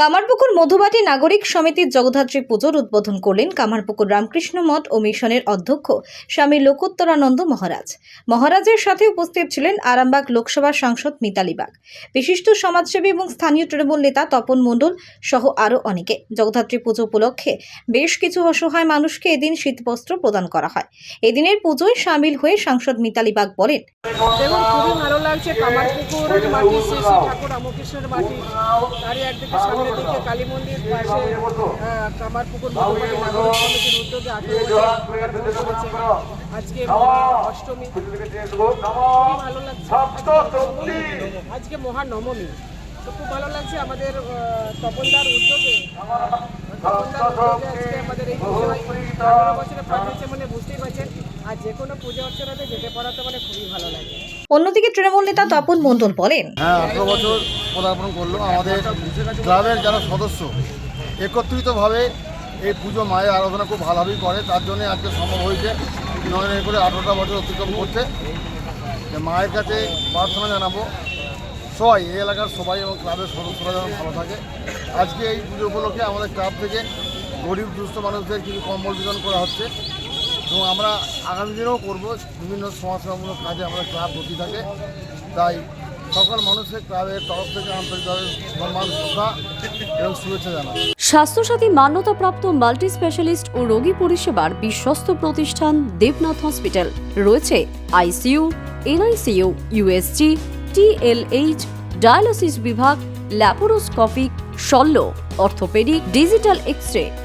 কামারপুকুর মধুবাটি নাগরিক সমিতির জগদ্ধাত্রী পুজোর উদ্বোধন করলেন কামারপুকুর রামকৃষ্ণ মঠ ও মিশনের অধ্যক্ষ স্বামী লোকোত্তরানন্দ মহারাজ। মহারাজের সাথে উপস্থিত ছিলেন আরামবাগ লোকসভা সাংসদ মিতালি বাগ। বিশিষ্ট সমাজসেবী এবং স্থানীয় তৃণমূল নেতা তপন মণ্ডল সহ আরও অনেকে। জগদ্ধাত্রী পুজো উপলক্ষে বেশ কিছু অসহায় মানুষকে এদিন শীতবস্ত্র প্রদান করা হয়। এদিনের পুজোয় সামিল হয়ে সাংসদ মিতালি বাগ বলেন খুবই ভালো লাগছে কামারপুকুরের মাটি ঠাকুর রামকৃষ্ণের মাটি। তারই একদিকে কালী মন্দির কামারপুকুর উদ্যোগে আজকে অষ্টমী। খুবই ভালো লাগছে। আজকে- মহানবমী তো খুব ভালো লাগছে আমাদের তপনদার উদ্যোগে। আমাদের এই বছরে পাঠিয়েছে মানে বুঝতেই পারছেন। আর যে কোনো পুজো অর্চনাতে যেতে পারাতে মানে খুবই ভালো লাগে। অন্যদিকে তৃণমূল নেতা তপন মণ্ডল বলেন হ্যাঁ বছর পদার্পণ করল। আমাদের ক্লাবের যারা সদস্য, একত্রিতভাবে এই পুজো, মায়ের আরাধনা খুব ভালোভাবেই করে। তার জন্য আজকে সম্ভব হয়েছে নয় করে আঠেরোটা বছর অতিক্রম করতে। মায়ের কাছে প্রার্থনা জানাব সবাই, এই এলাকার সবাই এবং ক্লাবের সদস্যরা যেন ভালো থাকে। আজকে এই পুজো উপলক্ষে আমাদের ক্লাব থেকে গরিব দুস্থ মানুষদের কিছু কম্বল বিতরণ করা হচ্ছে। এবং আমরা আগামী দিনেও করব। বিভিন্ন সমাজসেবামূলক কাজে আমাদের ক্লাব গতি থাকে। তাই সকল মানুষের ক্লাবের তরফ থেকে আন্তরিকভাবে সম্মান, শ্রদ্ধা এবং শুভেচ্ছা জানাই। স্বাস্থ্যসাথী মান্যতাপ্রাপ্ত মাল্টি স্পেশালিস্ট ও রোগী পরিষেবার বিশ্বস্ত প্রতিষ্ঠান দেবনাথ হসপিটাল। রয়েছে ICU, NICU USG TLH dialysis বিভাগ, ল্যাপারোস্কোপিক, শল্য, অর্থোপেডিক, ডিজিটাল এক্স রে